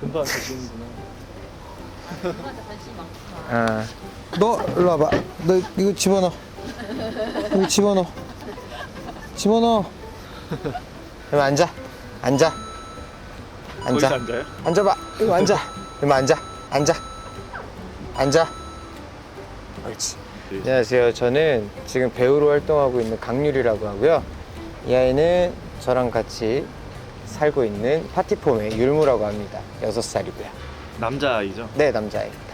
금방 되시는구나. 아. 너 일로 와봐. 너 이거 집어넣어. 이거 집어넣어. 집어넣어. 여기 앉아. 앉아. 거기서 앉아. 앉아요? 앉아봐. 이거 앉아. 이거 앉아. 앉아. 앉아. 옳지. 안녕하세요. 저는 지금 배우로 활동하고 있는 강률이라고 하고요. 이 아이는 저랑 같이 살고 있는 파티폼의 율무라고 합니다. 6살이고요. 남자아이죠? 네, 남자아이입니다.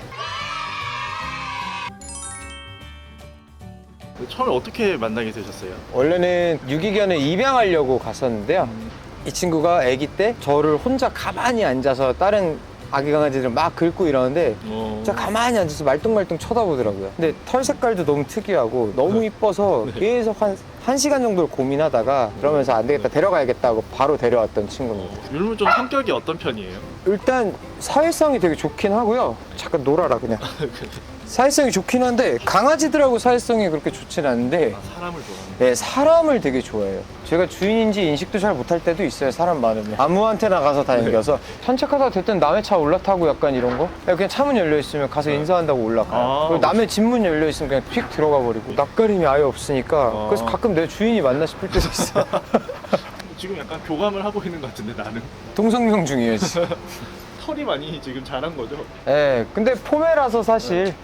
처음에 어떻게 만나게 되셨어요? 원래는 유기견을 입양하려고 갔었는데요. 이 친구가 아기 때 저를 혼자 가만히 앉아서 다른 아기 강아지들 막 긁고 이러는데 어... 진짜 가만히 앉아서 말똥말똥 쳐다보더라고요. 근데 털 색깔도 너무 특이하고 너무 이뻐서 네. 계속 한, 한 시간 정도를 고민하다가 그러면서 안 되겠다 데려가야겠다 하고 바로 데려왔던 친구입니다. 율무 좀 성격이 어떤 편이에요? 일단 사회성이 되게 좋긴 하고요. 잠깐 놀아라 그냥. 사회성이 좋긴 한데 강아지들하고 사회성이 그렇게 좋진 않은데 아, 사람을 좋아하는 네, 사람을 되게 좋아해요. 제가 주인인지 인식도 잘 못할 때도 있어요. 사람 많으면. 아무한테나 가서 다 앵겨서 산책하다 됐든 남의 차 올라타고 약간 이런 거. 그냥 차문 열려 있으면 가서 인사한다고 올라가요. 아, 그리고 남의 집문 열려 있으면 그냥 픽 들어가 버리고 낯가림이 아예 없으니까 아. 그래서 가끔 내 주인이 맞나 싶을 때도 있어. 지금 약간 교감을 하고 있는 것 같은데 나는 동성명 중이에요. 지금. 털이 많이 지금 자란 거죠? 예, 근데 포메라서 사실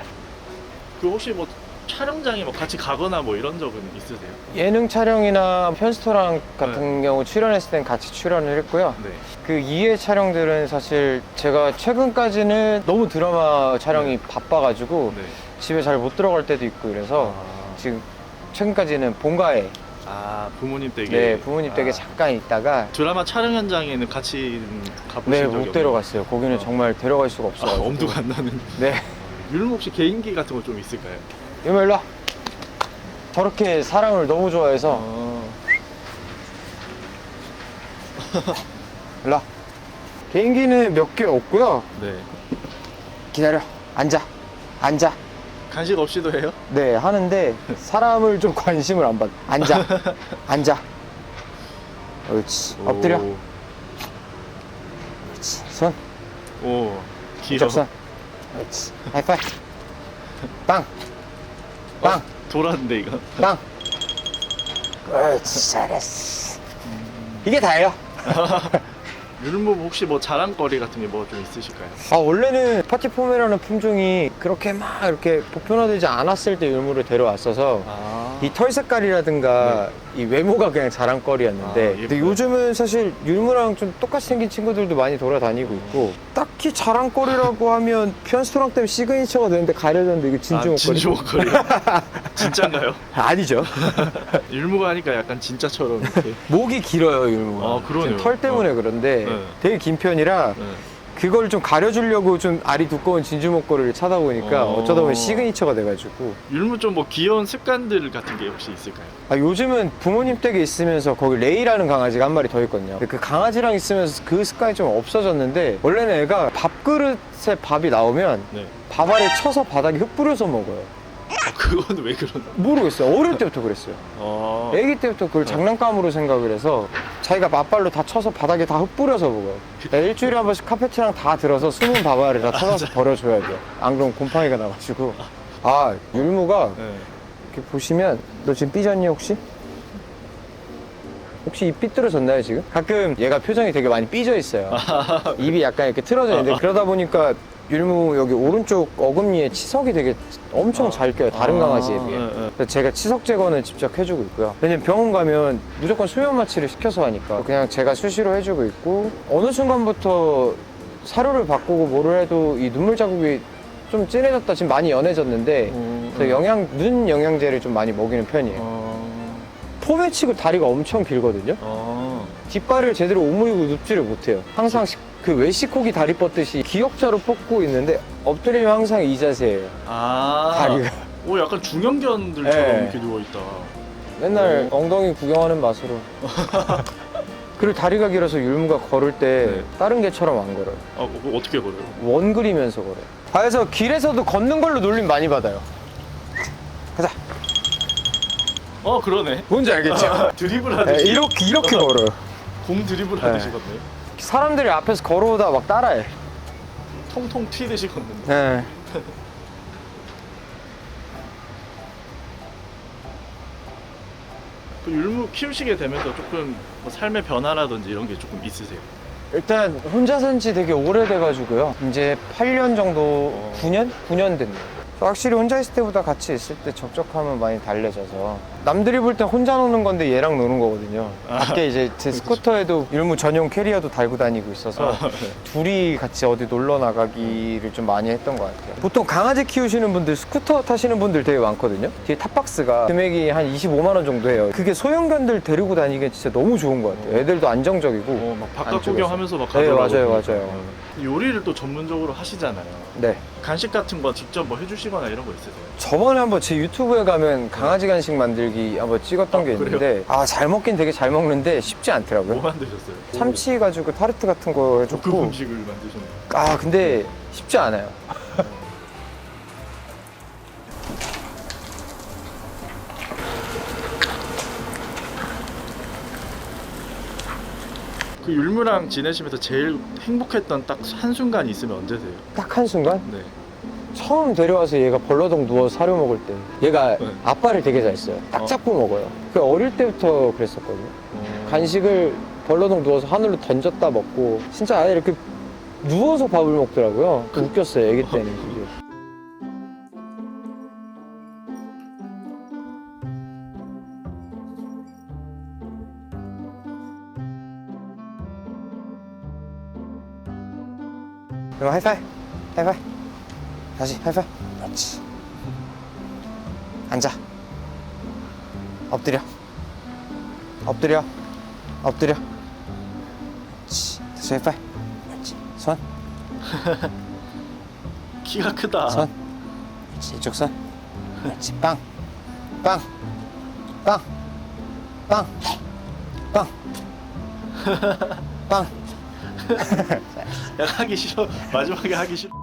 그 혹시 뭐 촬영장에 뭐 같이 가거나 뭐 이런 적은 있으세요? 예능 촬영이나 편스토랑 같은 경우 출연했을 땐 같이 출연을 했고요. 네. 그 이외의 촬영들은 사실 제가 최근까지는 너무 드라마 촬영이 바빠가지고 네. 집에 잘 못 들어갈 때도 있고 이래서 아, 지금 최근까지는 본가에 아 부모님 댁에 네 부모님 댁에 아, 잠깐 있다가 드라마 촬영 현장에는 같이 가보신 네 적이 못? 데려갔어요. 거기는 어. 정말 데려갈 수가 아, 없어요. 엄두가 안 나는 네 율무 혹시 개인기 같은 거 좀 있을까요? 이모 일로 와. 저렇게 사람을 너무 좋아해서 어. 일로 와. 개인기는 몇 개 없고요. 네 기다려. 앉아. 앉아. 간식 없이도 해요? 네 하는데 사람을 좀 관심을 안 받아 앉아 앉아. 옳지. 엎드려. 오, 옳지. 손. 오 이쪽 손 옳지. 하이파이. 빵. 빵! 어, 돌았는데 이거. 빵! 옳지 잘했어. 이게 다예요 율무 혹시 뭐 자랑거리 같은 게 뭐 좀 있으실까요? 아 원래는 파티 포메라는 품종이 그렇게 막 이렇게 보편화되지 않았을 때 율무를 데려왔어서 아 이 털 색깔이라든가 이 외모가 그냥 자랑거리였는데 아, 근데 예뻐요. 요즘은 사실 율무랑 좀 똑같이 생긴 친구들도 많이 돌아다니고 있고 딱히 자랑거리라고 하면 피언스토랑 때문에 시그니처가 되는데 가려졌는데 이게 진주 아, 목걸이 진주 목걸이 진짠가요? 아니죠 율무가 하니까 약간 진짜처럼 이렇게 목이 길어요 율무가 아, 그러네요. 지금 털 때문에 그런데 네. 되게 긴 편이라 네. 그걸 좀 가려주려고 좀 알이 두꺼운 진주 목걸이를 차다 보니까 어. 어쩌다 보면 시그니처가 돼가지고 율무 좀 뭐 귀여운 습관들 같은 게 혹시 있을까요? 아, 요즘은 부모님 댁에 있으면서 거기 레이라는 강아지가 한 마리 더 있거든요. 근데 그 강아지랑 있으면서 그 습관이 좀 없어졌는데 원래는 애가 밥그릇에 밥이 나오면 네. 밥 아래 쳐서 바닥에 흙 뿌려서 먹어요. 아, 그건 왜 그러나? 모르겠어요. 어릴 때부터 그랬어요. 어. 애기 때부터 그걸 장난감으로 생각을 해서 자기가 맞발로 다 쳐서 바닥에 다흙 뿌려서 먹어요. 그러니까 일주일에 한 번씩 카페트랑 다 들어서 숨은 밥 아래 다 쳐서 버려줘야 돼요. 안 그러면 곰팡이가 나가지고. 아, 율무가 네. 이렇게 보시면 너 지금 삐졌니 혹시? 혹시 입 삐뚤어졌나요 지금? 가끔 얘가 표정이 되게 많이 삐져 있어요 입이 약간 이렇게 틀어져 있는데 그러다 보니까 율무 여기 오른쪽 어금니에 치석이 되게 엄청 잘 껴요 다른 아, 강아지에 비해 네, 네. 그래서 제가 치석 제거는 직접 해주고 있고요 왜냐면 병원 가면 무조건 수면 마취를 시켜서 하니까 그냥 제가 수시로 해주고 있고 어느 순간부터 사료를 바꾸고 뭐를 해도 이 눈물 자국이 좀 진해졌다 지금 많이 연해졌는데 음, 그래서 영양 눈 영양제를 좀 많이 먹이는 편이에요. 어. 포메 치고 다리가 엄청 길거든요. 어. 뒷발을 제대로 오므리고 눕지를 못해요. 항상 시- 그 외식고기 다리 뻗듯이 기역자로 뻗고 있는데 엎드리면 항상 이 자세예요. 아. 다리가 오 약간 중형견들처럼 네. 이렇게 누워 있다. 맨날 오. 엉덩이 구경하는 맛으로. 그리고 다리가 길어서 율무가 걸을 때 네. 다른 개처럼 안 걸어요. 아, 그거 어떻게 걸어요? 원 그리면서 걸어요. 아, 그래서 길에서도 걷는 걸로 놀림 많이 받아요. 가자. 어 그러네. 뭔지 알겠죠? 드리블 네, 하듯이 이렇게 이렇게 걸어요. 공 드리블 네. 하듯이 걷네. 사람들이 앞에서 걸어오다 막 따라해. 통통 튀듯이 걷는데. 네. 그 율무 키우시게 되면서 조금 뭐 삶의 변화라든지 이런 게 조금 있으세요? 일단 혼자 산지 되게 오래돼가지고요. 이제 8년 정도, 9년? 9년 됐네요. 확실히 혼자 있을 때보다 같이 있을 때 적적함은 많이 달래져서 남들이 볼 땐 혼자 노는 건데 얘랑 노는 거거든요. 밖에 이제 제 스쿠터에도 율무 전용 캐리어도 달고 다니고 있어서 아, 네. 둘이 같이 어디 놀러 나가기를 좀 많이 했던 것 같아요. 보통 강아지 키우시는 분들 스쿠터 타시는 분들 되게 많거든요. 뒤에 탑박스가 금액이 한 25만 원 정도 해요. 그게 소형견들 데리고 다니기엔 진짜 너무 좋은 것 같아요. 애들도 안정적이고. 어, 막 바깥 안쪽에서. 구경하면서 막 네, 가더라고요. 맞아요. 맞아요. 어. 요리를 또 전문적으로 하시잖아요. 네. 간식 같은 거 직접 뭐 해주시거나 이런 거 있으세요? 저번에 한번 제 유튜브에 가면 강아지 간식 만들기 한번 찍었던 아, 게 그래요? 있는데 아 잘 먹긴 되게 잘 먹는데 쉽지 뭐 않더라고요. 만드셨어요? 참치 가지고 타르트 같은 거 볶음 해줬고 음식을 만드셨네요. 아 근데 쉽지 않아요. 그 율무랑 지내시면서 제일 행복했던 딱 한 순간이 있으면 언제세요? 딱 한 순간 네. 처음 데려와서 얘가 벌러덩 누워서 사료 먹을 때 얘가 네. 아빠를 되게 잘 써요. 딱 어. 잡고 먹어요. 그 어릴 때부터 그랬었거든요. 간식을 벌러덩 누워서 하늘로 던졌다 먹고 진짜 아예 이렇게 누워서 밥을 먹더라고요. 그 웃겼어요. 애기 때는 그게. 그럼 하이파이 하이파이 다시 하이파이 그렇지 앉아 엎드려 엎드려 엎드려 그렇지 다시 하이파이 그렇지 손 키가 크다. 손. 그렇지, 이쪽 손. 그렇지, 빵. 빵. 빵. 빵. 빵. 빵. 야 하기 싫어. 마지막에 하기 싫어.